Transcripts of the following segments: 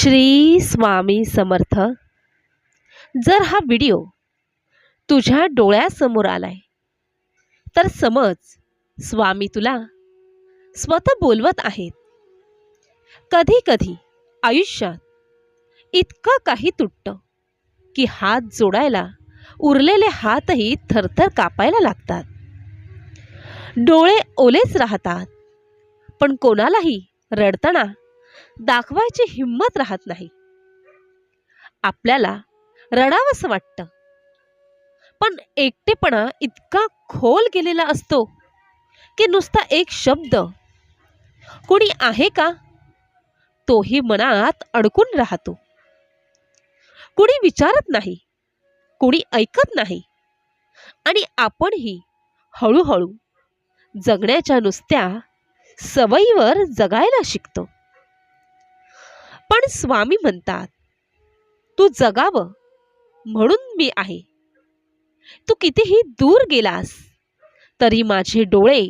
श्री स्वामी समर्थ. जर हा व्हिडिओ तुझ्या डोळ्यासमोर आलाय तर समज स्वामी तुला स्वतः बोलवत आहेत. कधी कधी आयुष्यात इतकं काही तुटतं की हात जोडायला उरलेले हातही थरथर कापायला लागतात. डोळे ओलेच राहतात पण कोणालाही रडताना दाखवायची हिंमत राहत नाही. आपल्याला रडावंसं वाटतं. पण एकटेपणा इतका खोल गेलेला असतो की नुसता एक शब्द. कोणी आहे का? तोही मनात अडकून राहतो. कुणी विचारत नाही. कुणी ऐकत नाही. आणि आपणही हळूहळू जगण्याच्या नुसत्या सवयीवर जगायला शिकतो. पण स्वामी म्हणतात तू जगावं म्हणून मी आहे. तू कितीही दूर गेलास तरी माझे डोळे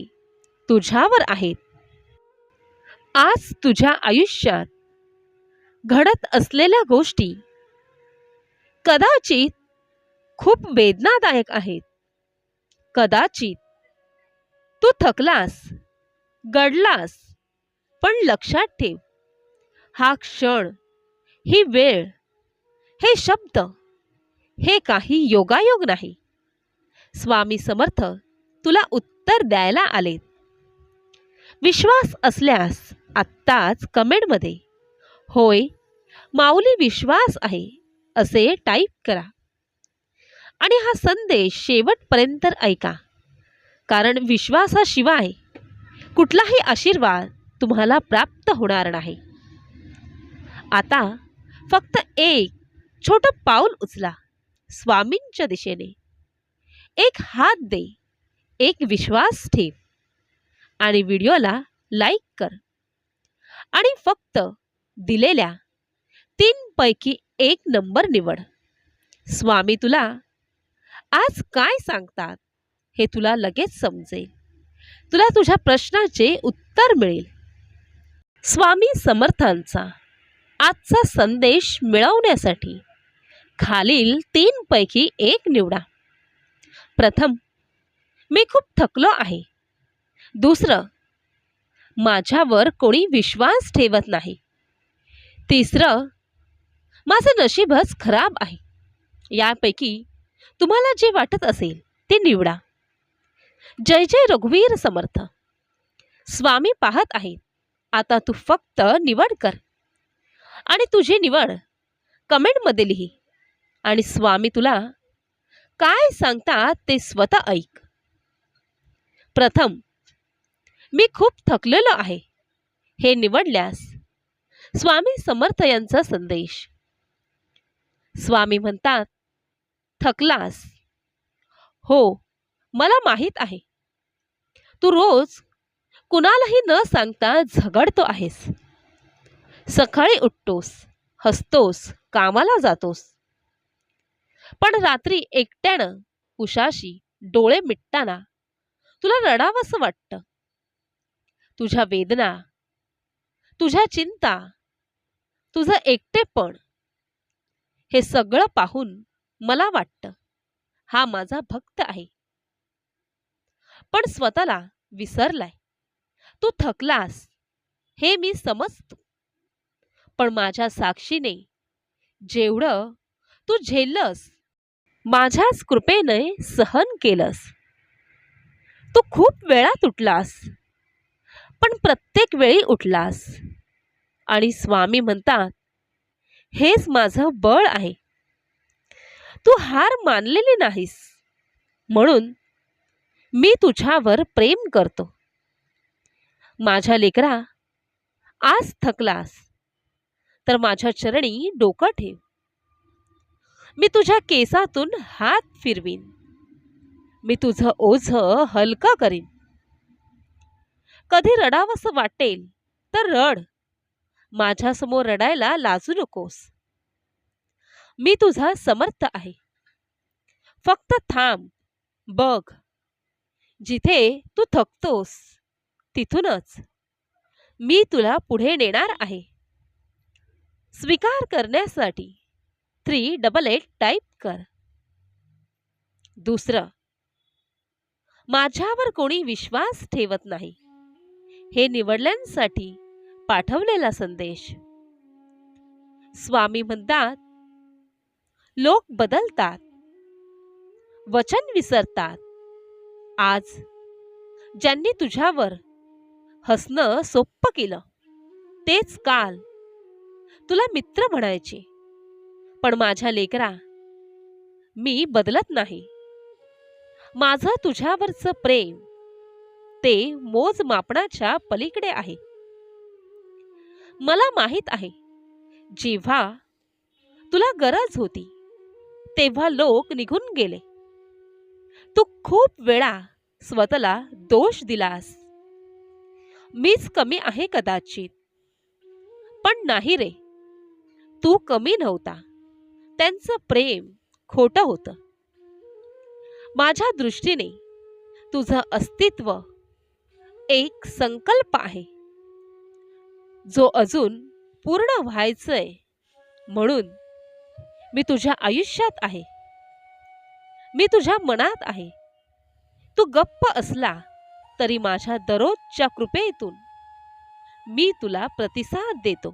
तुझ्यावर आहेत. आज तुझ्या आयुष्यात घडत असलेल्या गोष्टी कदाचित खूप वेदनादायक आहेत. कदाचित तू थकलास गडलास पण लक्षात ठेव. हा क्षण ही वेळ हे शब्द हे काही योगायोग नाही. स्वामी समर्थ तुला उत्तर द्यायला आलेत. विश्वास असल्यास आत्ताच कमेंटमध्ये होय माऊली विश्वास आहे असे टाईप करा. आणि हा संदेश शेवटपर्यंत ऐका कारण विश्वासाशिवाय कुठलाही आशीर्वाद तुम्हाला प्राप्त होणार नाही. आता फक्त एक छोटं पाऊल उचला स्वामींच्या दिशेने. एक हात दे एक विश्वास ठेव आणि व्हिडिओला लाईक कर. आणि फक्त दिलेल्या तीनपैकी एक नंबर निवड. स्वामी तुला आज काय सांगतात हे तुला लगेच समजेल. तुला तुझ्या प्रश्नाचे उत्तर मिळेल. स्वामी समर्थांचा आजचा संदेश मिळवण्यासाठी खालील तीनपैकी एक निवडा. प्रथम मी खूप थकलो आहे. दुसरं माझ्यावर कोणी विश्वास ठेवत नाही. तिसरं माझं नशीबच खराब आहे. यापैकी तुम्हाला जे वाटत असेल ते निवडा. जय जय रघुवीर समर्थ. स्वामी पाहत आहेत. आता तू फक्त निवड कर. आणि तुझी निवड. कमेंटमध्ये लिही आणि स्वामी तुला काय सांगतात ते स्वतः ऐक. प्रथम मी खूप थकलेलो आहे. हे निवडल्यास स्वामी समर्थ यांचा संदेश. स्वामी म्हणतात थकलास. हो मला माहीत आहे. तू रोज कुणालाही न सांगता झगडतो आहेस. सकाळी उठतोस हसतोस कामाला जातोस. पण रात्री एकट्यानं उशाशी डोळे मिटताना तुला रडावंसं वाटतं. तुझ्या वेदना तुझ्या चिंता तुझं एकटेपण हे सगळं पाहून मला वाटतं हा माझा भक्त आहे. पण स्वतःला विसरलाय. तू थकलास हे मी समजतो. पण माझ्या साक्षीने. जेवढं तू झेललंस माझ्याच कृपेने सहन केलंस. तू खूप वेळा तुटलास पण प्रत्येक वेळी उठलास. आणि स्वामी म्हणतात हेच माझं बळ आहे. तू हार मानलेली नाहीस. म्हणून मी तुझ्यावर प्रेम करतो. माझ्या लेकरा आज थकलास. तर माझ्या चरणी डोकं ठेव. मी तुझ्या केसातून हात फिरवीन. मी तुझं ओझ हलकं करीन. कधी रडावंसं वाटेल तर रड. माझ्यासमोर रडायला लाजू नकोस. मी तुझा समर्थ आहे. फक्त थांब बघ. जिथे तू थकतोस तिथूनच मी तुला पुढे नेणार आहे. स्वीकार करण्यासाठी थ्री डबल एट टाईप कर. दुसरं माझ्यावर कोणी विश्वास ठेवत नाही. हे निवडल्यांसाठी पाठवलेला संदेश. स्वामी म्हणतात लोक बदलतात वचन विसरतात. आज ज्यांनी तुझ्यावर हसणं सोप्प केलं तेच काल तुला मित्र म्हणायचे. पण माझ्या लेकरा मी बदलत नाही. माझं तुझ्यावरचं प्रेम ते मोजमापनाच्या पलीकडे आहे. मला माहीत आहे जेव्हा तुला गरज होती तेव्हा लोक निघून गेले. तू खूप वेळा स्वतःला दोष दिलास. मीच कमी आहे कदाचित. पण नाही रे. तू कमी नव्हता. त्यांचं प्रेम खोटं होतं. माझ्या दृष्टीने तुझं अस्तित्व एक संकल्प आहे. जो अजून पूर्ण व्हायचंय म्हणून मी तुझ्या आयुष्यात आहे. मी तुझ्या मनात आहे. तू गप्प असला तरी माझ्या दररोजच्या कृपेतून मी तुला प्रतिसाद देतो.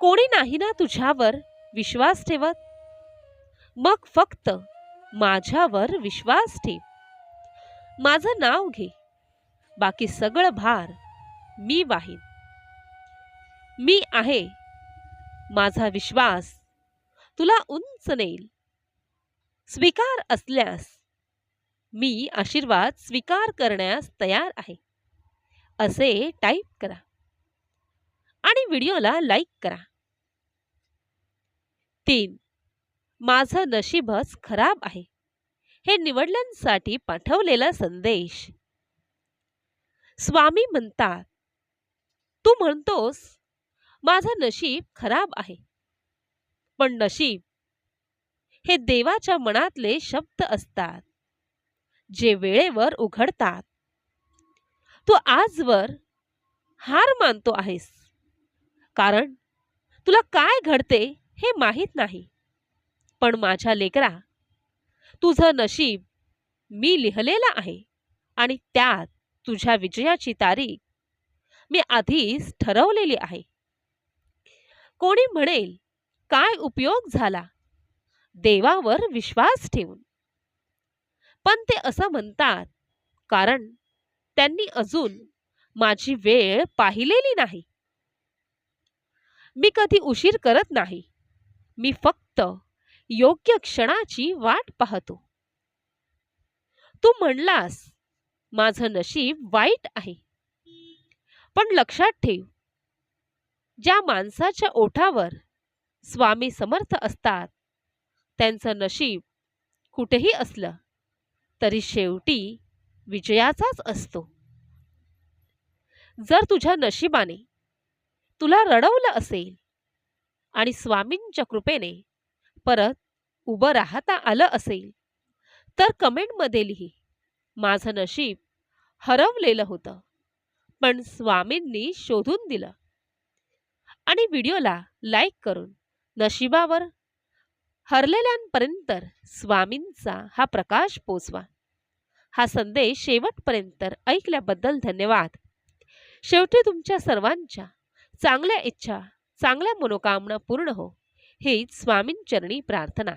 कोणी नाही ना तुझ्यावर विश्वास ठेवत? मग फक्त माझ्यावर विश्वास ठेव. माझं नाव घे. बाकी सगळं भार मी वाहीन. मी आहे. माझा विश्वास तुला उंच नेईल. स्वीकार असल्यास मी आशीर्वाद स्वीकार करण्यास तयार आहे. असे टाईप करा. आणि व्हिडिओला लाईक करा. तीन माझं नशीबच खराब आहे. हे निवडल्यांसाठी पाठवलेला संदेश. स्वामी म्हणतात तू म्हणतोस माझं नशीब खराब आहे. पण नशीब हे देवाच्या मनातले शब्द असतात जे वेळेवर उघडतात. तू आजवर हार मानतो आहेस. कारण तुला काय घडते हे माहीत नाही. पण माझ्या लेकरा तुझं नशीब मी लिहिलेलं आहे आणि त्यात तुझ्या विजयाची तारीख मी आधीच ठरवलेली आहे. कोणी म्हणेल काय उपयोग झाला? देवावर विश्वास ठेवून. पण ते असं म्हणतात कारण त्यांनी अजून माझी वेळ पाहिलेली नाही. मी कधी उशीर करत नाही. मी फक्त योग्य क्षणाची वाट पाहतो. तू म्हणलास माझं नशीब वाईट आहे. पण लक्षात ठेव ज्या माणसाच्या ओठावर स्वामी समर्थ असतात त्यांचं नशीब कुठेही असलं तरी शेवटी विजयाचाच असतो. जर तुझ्या नशिबाने तुला रडवलं असेल आणि स्वामींच्या कृपेने परत उभं राहता आलं असेल तर कमेंटमध्ये लिही माझं नशीब हरवलेलं होतं पण स्वामींनी शोधून दिलं. आणि व्हिडिओला लाईक करून नशिबावर हरलेल्यांपर्यंत स्वामींचा हा प्रकाश पोचवा. हा संदेश शेवटपर्यंत ऐकल्याबद्दल धन्यवाद. शेवटी तुमच्या सर्वांच्या चांगल्या इच्छा चांगल्या मनोकामना पूर्ण हो. हीच स्वामींचरणी प्रार्थना.